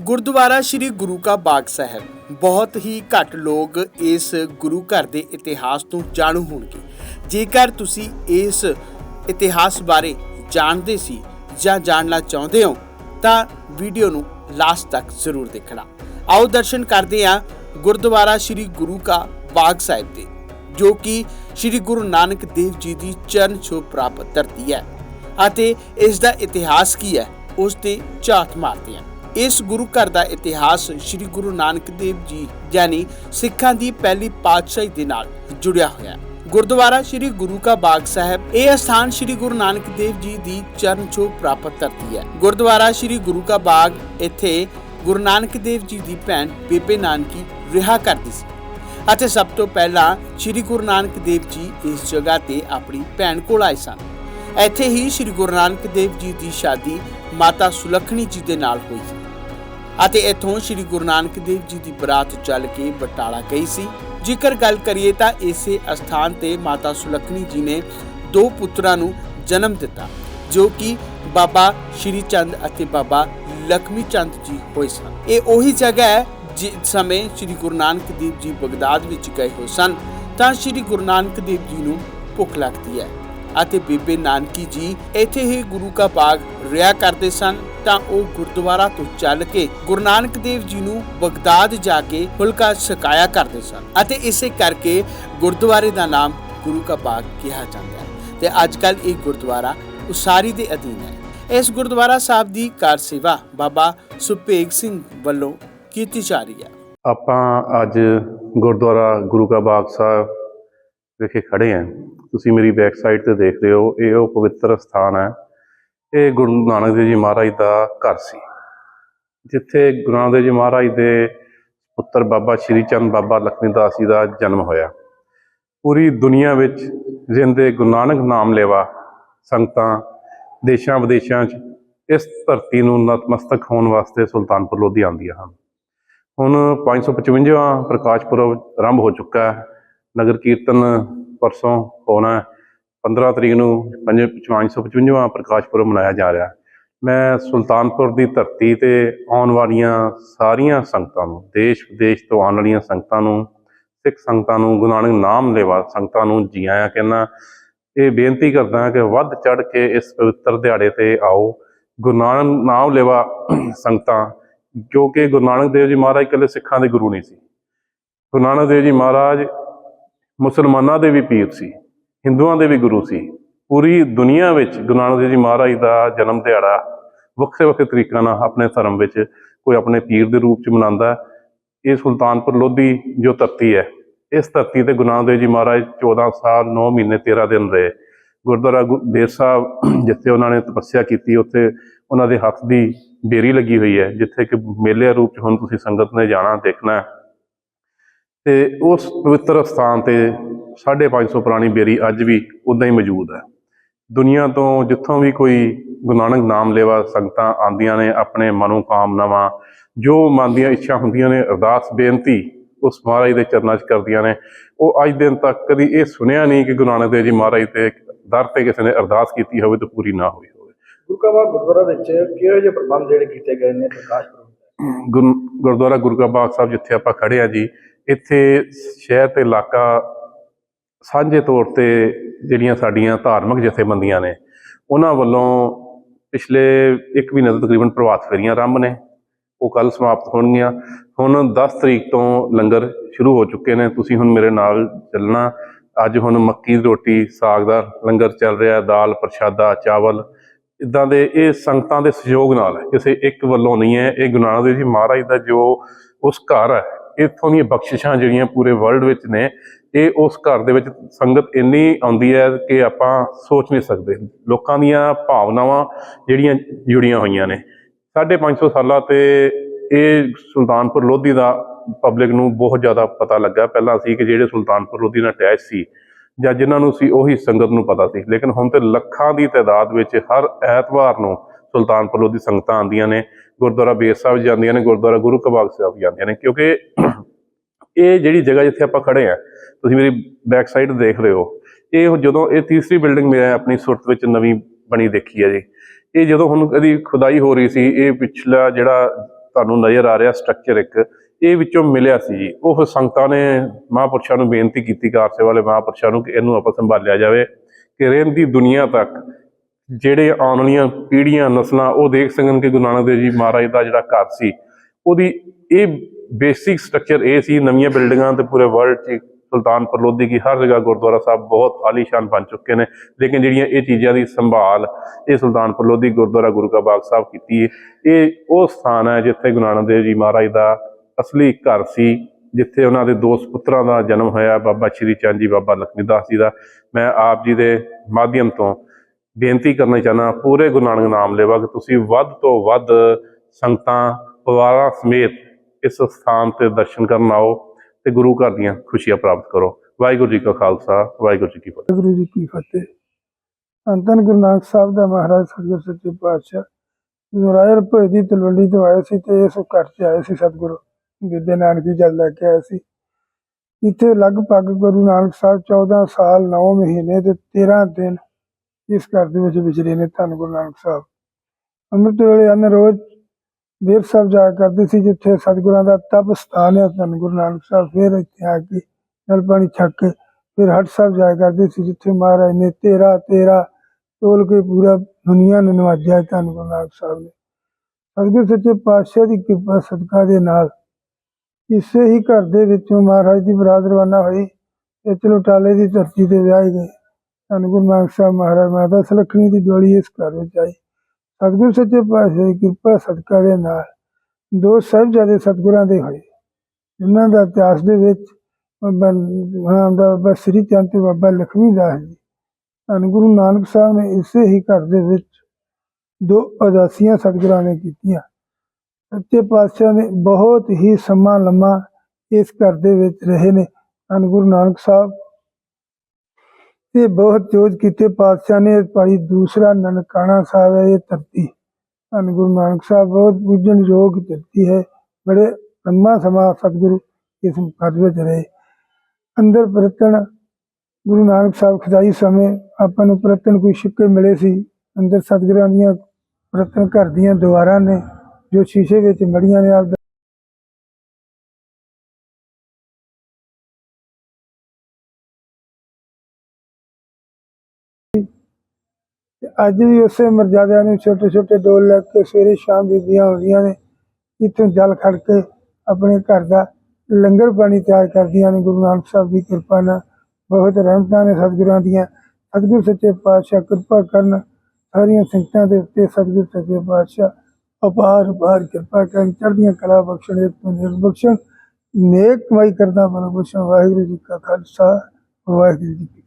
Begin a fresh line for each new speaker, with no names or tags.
ਗੁਰਦੁਆਰਾ ਸ੍ਰੀ ਗੁਰੂ ਕਾ ਬਾਗ ਸਾਹਿਬ। ਬਹੁਤ ਹੀ ਘੱਟ ਲੋਕ ਇਸ ਗੁਰੂ ਘਰ ਦੇ ਇਤਿਹਾਸ ਤੋਂ ਜਾਣੂ ਹੋਣਗੇ। ਜੇਕਰ ਤੁਸੀਂ ਇਸ ਇਤਿਹਾਸ ਬਾਰੇ ਜਾਣਦੇ ਸੀ ਜਾਂ ਜਾਣਨਾ ਚਾਹੁੰਦੇ ਹੋ, ਤਾਂ ਵੀਡੀਓ ਨੂੰ ਲਾਸਟ ਤੱਕ ਜ਼ਰੂਰ ਦੇਖਣਾ। ਆਓ ਦਰਸ਼ਨ ਕਰਦੇ ਹਾਂ ਗੁਰਦੁਆਰਾ ਸ੍ਰੀ ਗੁਰੂ ਕਾ ਬਾਗ ਸਾਹਿਬ ਦੇ, ਜੋ ਕਿ ਸ੍ਰੀ ਗੁਰੂ ਨਾਨਕ ਦੇਵ ਜੀ ਦੀ ਚਰਨ ਛੋਹ ਪ੍ਰਾਪਤ ਧਰਤੀ ਹੈ ਅਤੇ ਇਸ ਦਾ ਇਤਿਹਾਸ ਕੀ ਹੈ, ਉਸ ਤੇ ਝਾਤ ਮਾਰਦੇ ਹਾਂ। ਇਸ ਗੁਰੂ ਘਰ ਦਾ ਇਤਿਹਾਸ ਸ੍ਰੀ ਗੁਰੂ ਨਾਨਕ ਦੇਵ ਜੀ ਯਾਨੀ ਸਿੱਖਾਂ ਦੀ ਪਹਿਲੀ ਪਾਤਸ਼ਾਹੀ ਦੇ ਨਾਲ ਜੁੜਿਆ ਹੋਇਆ ਹੈ। ਗੁਰਦੁਆਰਾ ਸ੍ਰੀ ਗੁਰੂ ਕਾ ਬਾਗ ਸਾਹਿਬ, ਇਹ ਸਥਾਨ ਸ੍ਰੀ ਗੁਰੂ ਨਾਨਕ ਦੇਵ ਜੀ ਦੀ ਚਰਨ ਛੋਹ ਪ੍ਰਾਪਤ ਧਰਤੀ ਹੈ। ਗੁਰਦੁਆਰਾ ਸ੍ਰੀ ਗੁਰੂ ਕਾ ਬਾਗ, ਇੱਥੇ ਗੁਰੂ ਨਾਨਕ ਦੇਵ ਜੀ ਦੀ ਭੈਣ ਬੇਬੇ ਨਾਨਕੀ ਰਿਹਾ ਕਰਦੀ ਸੀ ਅਤੇ ਸਭ ਤੋਂ ਪਹਿਲਾਂ ਸ੍ਰੀ ਗੁਰੂ ਨਾਨਕ ਦੇਵ ਜੀ ਇਸ ਜਗ੍ਹਾ ਤੇ ਆਪਣੀ ਭੈਣ ਕੋਲ ਆਏ ਸਨ। ਇੱਥੇ ਹੀ ਸ੍ਰੀ ਗੁਰੂ ਨਾਨਕ ਦੇਵ ਜੀ ਦੀ ਸ਼ਾਦੀ ਮਾਤਾ ਸੁਲੱਖਣੀ ਜੀ ਦੇ ਨਾਲ ਹੋਈ ਸੀ। ਅਤੇ ਇੱਥੋਂ ਸ੍ਰੀ ਗੁਰੂ ਨਾਨਕ ਦੇਵ ਜੀ ਦੀ ਬਰਾਤ ਚੱਲ ਕੇ ਬਟਾਲਾ ਗਈ ਸੀ। ਜੇਕਰ ਗੱਲ ਕਰੀਏ ਤਾਂ ਇਸੇ ਅਸਥਾਨ ਤੇ ਮਾਤਾ ਸੁਲੱਖਣੀ ਜੀ ਨੇ ਦੋ ਪੁੱਤਰਾਂ ਨੂੰ ਜਨਮ ਦਿੱਤਾ, ਜੋ ਕਿ ਬਾਬਾ ਸ਼੍ਰੀ ਚੰਦ ਅਤੇ ਬਾਬਾ ਲਖਮੀ ਚੰਦ ਜੀ ਹੋਏ ਸਨ। ਇਹ ਉਹੀ ਜਗ੍ਹਾ ਹੈ ਜਿਸ ਸਮੇਂ ਸ੍ਰੀ ਗੁਰੂ ਨਾਨਕ ਦੇਵ ਜੀ ਬਗਦਾਦ ਵਿੱਚ ਗਏ ਹੋਏ ਸਨ, ਤਾਂ ਸ੍ਰੀ ਗੁਰੂ ਨਾਨਕ ਦੇਵ ਜੀ ਨੂੰ ਭੁੱਖ ਲੱਗਦੀ ਹੈ। ਅਤੇ ਬੀਬੇ ਨਾਨਕੀ ਜੀ ਇੱਥੇ ਹੀ ਗੁਰੂ ਕਾ ਬਾਗ ਰਿਆ ਕਰਦੇ ਸਨ। ਤਾਂ ਉਹ ਗੁਰਦੁਆਰਾ ਤੋਂ ਚੱਲ ਕੇ ਗੁਰੂ ਨਾਨਕ ਦੇਵ ਜੀ ਨੂੰ ਬਗਦਾਦ ਜਾ ਕੇ ਫੁਲਕਾ ਛਕਾਇਆ ਕਰਦੇ ਸਨ ਅਤੇ ਇਸੇ ਕਰਕੇ ਗੁਰਦੁਆਰੇ ਦਾ ਨਾਮ ਗੁਰੂ ਕਾ ਬਾਗ ਕਿਹਾ ਜਾਂਦਾ ਹੈ ਤੇ ਅੱਜ ਕੱਲ ਇਹ ਗੁਰਦੁਆਰਾ ਉਸਾਰੀ ਦੇ ਅਧੀਨ ਹੈ। ਇਸ ਗੁਰਦੁਆਰਾ ਸਾਹਿਬ ਦੀ ਕਾਰ ਸੇਵਾ ਬਾਬਾ ਸੁਪੇਗ ਸਿੰਘ ਵੱਲੋਂ ਕੀਤੀ ਜਾ ਰਹੀ ਹੈ।
ਆਪਾਂ ਅੱਜ ਗੁਰਦੁਆਰਾ ਗੁਰੂ ਕਾ ਬਾਗ ਸਾਹਿਬ ਵਿਖੇ ਖੜੇ ਹਾਂ। ਤੁਸੀਂ ਮੇਰੀ ਬੈਕ ਸਾਈਡ ਤੇ ਦੇਖ ਰਹੇ ਹੋ, ਇਹ ਉਹ ਪਵਿੱਤਰ ਸਥਾਨ ਹੈ ਇਹ ਗੁਰੂ ਨਾਨਕ ਦੇਵ ਜੀ ਮਹਾਰਾਜ ਦਾ ਘਰ ਸੀ। ਜਿੱਥੇ ਗੁਰੂ ਨਾਨਕ ਦੇਵ ਜੀ ਮਹਾਰਾਜ ਦੇ ਪੁੱਤਰ ਬਾਬਾ ਸ਼੍ਰੀ ਚੰਦ ਬਾਬਾ ਲਖਮੀ ਦਾਸ ਜੀ ਦਾ ਜਨਮ ਹੋਇਆ। ਪੂਰੀ ਦੁਨੀਆ ਵਿੱਚ ਜਿੰਦੇ ਗੁਰੂ ਨਾਨਕ ਨਾਮ ਲੈਵਾ ਸੰਗਤਾਂ ਦੇਸ਼ਾਂ ਵਿਦੇਸ਼ਾਂ 'ਚ ਇਸ ਧਰਤੀ ਨੂੰ ਨਤਮਸਤਕ ਹੋਣ ਵਾਸਤੇ ਸੁਲਤਾਨਪੁਰ, ਲੋਧੀ ਆਉਂਦੀਆਂ ਹਨ। ਹੁਣ 555ਵਾਂ ਪ੍ਰਕਾਸ਼ ਪੁਰਬ ਆਰੰਭ ਹੋ ਚੁੱਕਾ ਹੈ। ਨਗਰ ਕੀਰਤਨ ਪਰਸੋਂ ਹੋਣਾ ਹੈ। 15 ਤਰੀਕ ਨੂੰ 555ਵਾਂ ਪ੍ਰਕਾਸ਼ ਪੁਰਬ ਮਨਾਇਆ ਜਾ ਰਿਹਾ ਮੈਂ ਸੁਲਤਾਨਪੁਰ ਦੀ ਧਰਤੀ ਤੇ ਆਉਣ ਵਾਲੀਆਂ ਸਾਰੀਆਂ ਸੰਗਤਾਂ ਨੂੰ, ਦੇਸ਼ ਵਿਦੇਸ਼ ਤੋਂ ਆਉਣ ਵਾਲੀਆਂ ਸੰਗਤਾਂ ਨੂੰ, ਸਿੱਖ ਸੰਗਤਾਂ ਨੂੰ, ਗੁਰੂ ਨਾਨਕ ਨਾਮ ਲੈਵਾ ਸੰਗਤਾਂ ਨੂੰ ਜੀ ਆਇਆਂ ਕਹਿੰਦਾ, ਇਹ ਬੇਨਤੀ ਕਰਦਾ ਕਿ ਵੱਧ ਚੜ ਕੇ ਇਸ ਪਵਿੱਤਰ ਦਿਹਾੜੇ ਤੇ ਆਓ। ਗੁਰੂ ਨਾਨਕ ਨਾਮ ਲੈਵਾ ਸੰਗਤਾਂ ਕਿਉਂਕਿ ਗੁਰੂ ਨਾਨਕ ਦੇਵ ਜੀ ਮਹਾਰਾਜ ਇਕੱਲੇ ਸਿੱਖਾਂ ਦੇ ਗੁਰੂ ਨਹੀਂ ਸੀ। ਗੁਰੂ ਨਾਨਕ ਦੇਵ ਜੀ ਮਹਾਰਾਜ ਮੁਸਲਮਾਨਾਂ ਦੇ ਵੀ ਪੀਰ ਸੀ। ਹਿੰਦੂਆਂ ਦੇ ਵੀ ਗੁਰੂ ਸੀ। ਪੂਰੀ ਦੁਨੀਆ ਵਿੱਚ ਗੁਰੂ ਨਾਨਕ ਦੇਵ ਜੀ ਮਹਾਰਾਜ ਦਾ ਜਨਮ ਦਿਹਾੜਾ ਵੱਖਰੇ ਵੱਖਰੇ ਤਰੀਕਿਆਂ ਨਾਲ ਆਪਣੇ ਧਰਮ ਵਿੱਚ ਕੋਈ ਆਪਣੇ ਪੀਰ ਦੇ ਰੂਪ ਚ ਮਨਾਉਂਦਾ ਇਹ ਸੁਲਤਾਨਪੁਰ ਲੋਧੀ ਜੋ ਧਰਤੀ ਹੈ, ਇਸ ਧਰਤੀ ਤੇ ਗੁਰੂ ਨਾਨਕ ਦੇਵ ਜੀ ਮਹਾਰਾਜ 14 ਸਾਲ 9 ਮਹੀਨੇ 13 ਦਿਨ ਰਹੇ। ਗੁਰਦੁਆਰਾ ਗੁ- ਬੇਰ ਸਾਹਿਬ ਜਿੱਥੇ ਉਹਨਾਂ ਨੇ ਤਪੱਸਿਆ ਕੀਤੀ, ਉੱਥੇ ਉਹਨਾਂ ਦੇ ਹੱਥ ਦੀ ਬੇਰੀ ਲੱਗੀ ਹੋਈ ਹੈ, ਜਿੱਥੇ ਕਿ ਮੇਲੇ ਰੂਪ ਚ ਹੁਣ ਤੁਸੀਂ ਸੰਗਤ ਨੇ ਜਾਣਾ, ਦੇਖਣਾ ਤੇ ਉਸ ਪਵਿੱਤਰ ਸਥਾਨ ਤੇ 550 ਪੁਰਾਣੀ ਬੇਰੀ ਅੱਜ ਵੀ ਉਦਾਂ ਹੀ ਮੌਜੂਦ ਹੈ। ਦੁਨੀਆ ਤੋਂ ਜਿੱਥੋਂ ਵੀ ਕੋਈ ਗੁਰੂ ਨਾਨਕ ਨਾਮ ਲੈਵਾ ਸੰਗਤਾਂ ਆਂਦੀਆਂ ਨੇ, ਆਪਣੇ ਮਨੋ ਕਾਮਨਾਵਾਂ, ਜੋ ਮਨ ਦੀਆਂ ਇੱਛਾ ਹੁੰਦੀਆਂ ਨੇ, ਅਰਦਾਸ, ਬੇਨਤੀ ਉਸ ਮਹਾਰਾਜ ਦੇ ਚਰਨਾਂ 'ਚ ਕਰਦੀਆਂ ਨੇ। ਉਹ ਅੱਜ ਦਿਨ ਤੱਕ ਕਦੀ ਇਹ ਸੁਣਿਆ ਨਹੀਂ ਕਿ ਗੁਰੂ ਨਾਨਕ ਦੇਵ ਜੀ ਮਹਾਰਾਜ ਤੇ ਦਰ ਤੇ ਕਿਸੇ ਨੇ ਅਰਦਾਸ ਕੀਤੀ ਹੋਵੇ ਤੇ ਪੂਰੀ ਨਾ ਹੋਈ ਹੋਵੇ।
ਗੁਰਕਾਬਾਦ ਗੁਰਦੁਆਰਾ ਵਿੱਚ ਕਿਹੋ ਜਿਹੇ ਪ੍ਰਬੰਧ ਜਿਹੜੇ ਕੀਤੇ ਗਏ ਨੇ, ਪ੍ਰਕਾਸ਼
ਗੁਰਦੁਆਰਾ ਗੁਰੂ ਕਾ ਬਾਗ ਸਾਹਿਬ ਜਿੱਥੇ ਆਪਾਂ ਖੜੇ ਆ ਜੀ, ਇੱਥੇ ਸ਼ਹਿਰ ਤੇ ਇਲਾਕਾ ਸਾਂਝੇ ਤੌਰ ਤੇ ਜਿਹੜੀਆਂ ਸਾਡੀਆਂ ਧਾਰਮਿਕ ਜਥੇਬੰਦੀਆਂ ਨੇ, ਉਹਨਾਂ ਵੱਲੋਂ ਪਿਛਲੇ ਇੱਕ ਮਹੀਨੇ ਤੋਂ ਤਕਰੀਬਨ ਪ੍ਰਭਾਤ ਫੇਰੀਆਂ ਆਰੰਭ ਨੇ, ਉਹ ਕੱਲ ਸਮਾਪਤ ਹੋਣਗੀਆਂ। ਹੁਣ 10 ਤਰੀਕ ਤੋਂ ਲੰਗਰ ਸ਼ੁਰੂ ਹੋ ਚੁੱਕੇ ਨੇ, ਤੁਸੀਂ ਹੁਣ ਮੇਰੇ ਨਾਲ ਚੱਲਣਾ। ਅੱਜ ਹੁਣ ਮੱਕੀ ਦੀ ਰੋਟੀ, ਸਾਗ ਦਾ ਲੰਗਰ ਚੱਲ ਰਿਹਾ, ਦਾਲ, ਪ੍ਰਸ਼ਾਦਾ, ਚਾਵਲ ਇਦਾਂ ਦੇ ਇਹ ਸੰਗਤਾਂ ਦੇ ਸਹਿਯੋਗ ਨਾਲ ਹੈ। ਕਿਸੇ ਇੱਕ ਵੱਲੋਂ ਨਹੀਂ ਹੈ। ਇਹ ਗੁਰੂ ਨਾਨਕ ਦੇਵ ਜੀ ਮਹਾਰਾਜ ਦਾ ਜੋ ਉਸ ਘਰ ਹੈ, ਇੱਥੋਂ ਦੀਆਂ ਬਖਸ਼ਿਸ਼ਾਂ ਜਿਹੜੀਆਂ ਪੂਰੇ ਵਰਲਡ ਵਿੱਚ ਨੇ, ਇਹ ਉਸ ਘਰ ਦੇ ਵਿੱਚ ਸੰਗਤ ਇੰਨੀ ਆਉਂਦੀ ਹੈ ਕਿ ਆਪਾਂ ਸੋਚ ਨਹੀਂ ਸਕਦੇ। ਲੋਕਾਂ ਦੀਆਂ ਭਾਵਨਾਵਾਂ ਜਿਹੜੀਆਂ ਜੁੜੀਆਂ ਹੋਈਆਂ ਨੇ। 550 ਸਾਲਾਂ ਤੇ ਇਹ ਸੁਲਤਾਨਪੁਰ ਲੋਧੀ ਦਾ ਪਬਲਿਕ ਨੂੰ ਬਹੁਤ ਜ਼ਿਆਦਾ ਪਤਾ ਲੱਗਾ। ਪਹਿਲਾਂ ਸੀ ਕਿ ਜਿਹੜੇ ਸੁਲਤਾਨਪੁਰ ਲੋਧੀ ਨਾਲ ਅਟੈਚ ਸੀ ਜਾਂ ਜਿਨ੍ਹਾਂ ਨੂੰ ਸੀ ਉਹੀ ਸੰਗਤ ਨੂੰ ਪਤਾ ਸੀ। ਲੇਕਿਨ ਹੁਣ ਤੇ ਲੱਖਾਂ ਦੀ ਤਾਦਾਦ ਵਿੱਚ ਹਰ ਐਤਵਾਰ ਨੂੰ ਸੁਲਤਾਨਪੁਰ ਦੀ ਸੰਗਤਾਂ ਆਉਂਦੀਆਂ ਨੇ, ਗੁਰਦੁਆਰਾ ਬੇਰ ਸਾਹਿਬ ਜਾਂਦੀਆਂ ਨੇ, ਗੁਰਦੁਆਰਾ ਗੁਰੂ ਕਬਾਗ ਸਾਹਿਬ ਜਾਂਦੀਆਂ ਨੇ। ਕਿਉਂਕਿ ਇਹ ਜਿਹੜੀ ਜਗ੍ਹਾ ਜਿੱਥੇ ਆਪਾਂ ਖੜੇ ਆ ਤੁਸੀਂ ਮੇਰੀ ਬੈਕ ਸਾਈਡ ਦੇਖ ਰਹੇ ਹੋ, ਇਹ ਜਦੋਂ ਇਹ ਤੀਸਰੀ ਬਿਲਡਿੰਗ ਮੈਂ ਆਪਣੀ ਸੁਰਤ ਵਿੱਚ ਨਵੀਂ ਬਣੀ ਦੇਖੀ ਹੈ ਜੀ। ਇਹ ਜਦੋਂ ਹੁਣ ਇਹਦੀ ਖੁਦਾਈ ਹੋ ਰਹੀ ਸੀ, ਇਹ ਪਿਛਲਾ ਜਿਹੜਾ ਤੁਹਾਨੂੰ ਨਜ਼ਰ ਆ ਰਿਹਾ ਸਟਰਕਚਰ ਇੱਕ ਇਹ ਵਿੱਚੋਂ ਮਿਲਿਆ ਸੀ ਉਹ ਸੰਗਤਾਂ ਨੇ ਮਹਾਂਪੁਰਸ਼ਾਂ ਨੂੰ ਬੇਨਤੀ ਕੀਤੀ, ਕਾਰ ਸੇਵਾ ਵਾਲੇ ਮਹਾਂਪੁਰਸ਼ਾਂ ਨੂੰ, ਕਿ ਇਹਨੂੰ ਆਪਾਂ ਸੰਭਾਲਿਆ ਜਾਵੇ, ਕਿ ਰਹਿੰਦੀ ਦੁਨੀਆ ਤੱਕ ਜਿਹੜੇ ਆਉਣ ਵਾਲੀਆਂ ਪੀੜ੍ਹੀਆਂ, ਨਸਲਾਂ, ਉਹ ਦੇਖ ਸਕਣ ਕਿ ਗੁਰੂ ਨਾਨਕ ਦੇਵ ਜੀ ਮਹਾਰਾਜ ਦਾ ਜਿਹੜਾ ਘਰ ਸੀ, ਉਹਦੀ ਇਹ ਬੇਸਿਕ ਸਟਰਕਚਰ ਇਹ ਸੀ, ਨਵੀਆਂ ਬਿਲਡਿੰਗਾਂ ਤੇ ਪੂਰੇ ਵਰਲਡ 'ਚ ਸੁਲਤਾਨਪੁਰ, ਲੋਧੀ ਕੀ ਹਰ ਜਗ੍ਹਾ ਗੁਰਦੁਆਰਾ ਸਾਹਿਬ ਬਹੁਤ ਆਲੀਸ਼ਾਨ ਬਣ ਚੁੱਕੇ ਨੇ। ਲੇਕਿਨ ਜਿਹੜੀਆਂ ਇਹ ਚੀਜ਼ਾਂ ਦੀ ਸੰਭਾਲ ਇਹ ਸੁਲਤਾਨਪੁਰ, ਲੋਧੀ ਗੁਰਦੁਆਰਾ ਗੁਰੂ ਕਾ ਬਾਗ ਸਾਹਿਬ ਕੀਤੀ ਹੈ ਇਹ ਉਹ ਸਥਾਨ ਹੈ ਜਿੱਥੇ ਗੁਰੂ ਨਾਨਕ ਦੇਵ ਜੀ ਮਹਾਰਾਜ ਦਾ ਅਸਲੀ ਘਰ ਸੀ, ਜਿੱਥੇ ਉਹਨਾਂ ਦੇ ਦੋ ਪੁੱਤਰਾਂ ਦਾ ਜਨਮ ਹੋਇਆ, ਬਾਬਾ ਸ਼੍ਰੀ ਚੰਦ ਜੀ, ਬਾਬਾ ਲਖਮੀ ਜੀ ਦਾ। ਮੈਂ ਆਪ ਜੀ ਦੇ ਮਾਧਿਅਮ ਤੋਂ ਬੇਨਤੀ ਕਰਨਾ ਚਾਹਨਾ ਪੂਰੇ ਗੁਰੂ ਨਾਨਕ ਨਾਮ ਲੇਵਾ ਕਿ ਤੁਸੀਂ ਵੱਧ ਤੋਂ ਵੱਧ ਸੰਗਤਾਂ, ਪਰਿਵਾਰਾਂ ਸਮੇਤ ਇਸ ਸਥਾਨ ਤੇ ਦਰਸ਼ਨ ਕਰਨ ਆਓ ਤੇ ਗੁਰੂ ਘਰ ਦੀਆਂ ਖੁਸ਼ੀਆਂ ਪ੍ਰਾਪਤ ਕਰੋ। ਵਾਹਿਗੁਰੂ ਜੀ ਕਾ ਖਾਲਸਾ, ਵਾਹਿਗੁਰੂ ਜੀ ਕੀ ਫਤਿਹ।
ਗੁਰੂ ਜੀ ਕੀ ਫਤਿਹ। ਅੰਤਨ ਗੁਰੂ ਨਾਨਕ ਸਾਹਿਬ ਦਾ ਮਹਾਰਾਜ, ਸਤਿਗੁਰ ਸੱਚੇ ਪਾਤਸ਼ਾਹ। ਜਦੋਂ ਰਾਇਰ ਭੋਏ ਦੀ ਤਲਵੰਡੀ ਤੋਂ ਆਏ ਸੀ ਤੇ ਇਸ ਘਰ 'ਚ ਆਏ ਸੀ ਸਤਿਗੁਰੂ। ਬੀਬੇ ਨਾਨਕੀ ਜਲ ਲੈ ਕੇ ਆਏ ਸੀ। ਇੱਥੇ ਲਗਭਗ ਗੁਰੂ ਨਾਨਕ ਸਾਹਿਬ 14 ਸਾਲ 9 ਮਹੀਨੇ ਤੇ 13 ਦਿਨ ਇਸ ਘਰ ਦੇ ਵਿੱਚ ਵਿਚਰੇ ਨੇ ਧੰਨ ਗੁਰੂ ਨਾਨਕ ਸਾਹਿਬ। ਅੰਮ੍ਰਿਤ ਵੇਲੇ ਅਨ ਰੋਜ਼ ਬੇਰ ਸਾਹਿਬ ਜਾਇਆ ਕਰਦੇ ਸੀ ਜਿੱਥੇ ਸਤਿਗੁਰਾਂ ਦਾ ਤਪ ਸਥਾਨ ਹੈ। ਧੰਨ ਗੁਰੂ ਨਾਨਕ ਸਾਹਿਬ ਫਿਰ ਇੱਥੇ ਆ ਕੇ ਜਲ ਪਾਣੀ ਛਕ ਕੇ ਫਿਰ ਹਟ ਸਾਹਿਬ ਜਾਇਆ ਕਰਦੇ ਸੀ ਜਿੱਥੇ ਮਹਾਰਾਜ ਨੇ ਤੇਰਾ ਤੇਰਾ ਤੋਲ ਕੇ ਪੂਰਾ ਦੁਨੀਆ ਨੂੰ ਨਵਾਜਿਆ ਧੰਨ ਗੁਰੂ ਨਾਨਕ ਸਾਹਿਬ ਨੇ। ਸਤਿਗੁਰ ਸੱਚੇ ਪਾਤਸ਼ਾਹ ਦੀ ਕਿਰਪਾ ਸਦਕਾ ਦੇ ਨਾਲ ਇਸੇ ਹੀ ਘਰ ਦੇ ਵਿੱਚੋਂ ਮਹਾਰਾਜ ਦੀ ਬਰਾਤ ਰਵਾਨਾ ਹੋਈ ਤੇ ਚਲੋਟਾਲੇ ਦੀ ਧਰਤੀ ਤੇ ਵਿਆਹੀ ਗਏ। ਧੰਨ ਗੁਰੂ ਨਾਨਕ ਸਾਹਿਬ ਮਹਾਰਾਜ ਮਾਤਾ ਸੁਲੱਖਣੀ ਦੀ ਡੋਲੀ ਇਸ ਘਰ ਵਿੱਚ ਆਈ। ਸਤਿਗੁਰ ਸੱਚੇ ਪਾਤਸ਼ਾਹ ਦੀ ਕਿਰਪਾ ਸਦਕਾ ਦੇ ਨਾਲ ਦੋ ਸਾਹਿਬਜ਼ਾਦੇ ਸਤਿਗੁਰਾਂ ਦੇ ਹੋਏ। ਜਿਨ੍ਹਾਂ ਦਾ ਇਤਿਹਾਸ ਦੇ ਵਿੱਚ ਬਾਬਾ ਨਾਮ ਦਾ ਬਾਬਾ ਸ੍ਰੀ ਚੰਦ ਤੇ ਬਾਬਾ ਲਖਮੀ ਦਾਸ ਜੀ। ਧੰਨ ਗੁਰੂ ਨਾਨਕ ਸਾਹਿਬ ਨੇ ਇਸੇ ਹੀ ਘਰ ਦੇ ਵਿੱਚ ਦੋ ਉਦਾਸੀਆਂ ਸਤਿਗੁਰਾਂ ਨੇ ਕੀਤੀਆਂ। ਸੱਚੇ ਪਾਤਸ਼ਾਹ ਨੇ ਬਹੁਤ ਹੀ ਸਮਾਂ ਲੰਮਾ ਇਸ ਘਰ ਦੇ ਵਿੱਚ ਰਹੇ ਨੇ, ਧੰਨ ਗੁਰੂ ਨਾਨਕ ਸਾਹਿਬ। ਤੇ ਬਹੁਤ ਜੋਤ ਕੀਤੇ ਪਾਤਸ਼ਾਹ ਨੇ, ਭਾਈ ਦੂਸਰਾ ਨਨਕਾਣਾ ਸਾਹਿਬ ਹੈ, ਇਹ ਧਰਤੀ। ਧੰਨ ਗੁਰੂ ਨਾਨਕ ਸਾਹਿਬ, ਬਹੁਤ ਪੂਜਣ ਯੋਗ ਧਰਤੀ ਹੈ। ਬੜੇ ਲੰਮਾ ਸਮਾਂ ਸਤਿਗੁਰੂ ਇਸ ਘਰ ਵਿੱਚ ਰਹੇ। ਅੰਦਰ ਪ੍ਰਤਨ ਗੁਰੂ ਨਾਨਕ ਸਾਹਿਬ ਖੁਦਾਈ ਸਮੇਂ ਆਪਾਂ ਨੂੰ ਪ੍ਰਤਨ ਕੋਈ ਸਿੱਕੇ ਮਿਲੇ ਸੀ। ਅੰਦਰ ਸਤਿਗੁਰਾਂ ਦੀਆਂ ਪ੍ਰਤਨ ਘਰ ਦੀਆਂ ਦੀਵਾਰਾਂ ਨੇ। ਜੋ ਸ਼ੀਸ਼ੇ ਵਿੱਚ ਮੜੀਆਂ ਨੇ ਆਪਦਾ। ਅੱਜ ਵੀ ਉਸੇ ਮਰਜ਼ਾਦਿਆਂ ਨੂੰ ਛੋਟੇ ਛੋਟੇ ਡੋਲ ਲੱਗ ਕੇ ਸਵੇਰੇ ਸ਼ਾਮ ਬੀਬੀਆਂ ਆਉਂਦੀਆਂ ਨੇ, ਇੱਥੋਂ ਜਲ ਖੜ ਕੇ ਆਪਣੇ ਘਰ ਦਾ ਲੰਗਰ ਪਾਣੀ ਤਿਆਰ ਕਰਦੀਆਂ ਨੇ। ਗੁਰੂ ਨਾਨਕ ਸਾਹਿਬ ਦੀ ਕਿਰਪਾ ਨਾਲ ਬਹੁਤ ਰਹਿਮਤਾਂ ਨੇ ਸਤਿਗੁਰਾਂ ਦੀਆਂ। ਸਤਿਗੁਰ ਸੱਚੇ ਪਾਤਸ਼ਾਹ ਕਿਰਪਾ ਕਰਨ, ਸਾਰੀਆਂ ਸੰਗਤਾਂ ਦੇ ਉੱਤੇ ਸਤਿਗੁਰ ਸੱਚੇ ਪਾਤਸ਼ਾਹ ਅਪਾਰ ਅਪਾਰ ਕਿਰਪਾ ਕਰਨ, ਚੜ੍ਹਦੀਆਂ ਕਲਾ ਬਖਸ਼ਣ ਤੋਂ ਨਿਰ ਬਖਸ਼ਣ। ਨੇਕ ਕਮਾਈ ਕਰਦਾ ਬਲ ਬਖਸ਼ਣ ਵਾਹਿਗੁਰੂ ਜੀ ਕਾ ਖਾਲਸਾ, ਵਾਹਿਗੁਰੂ ਜੀ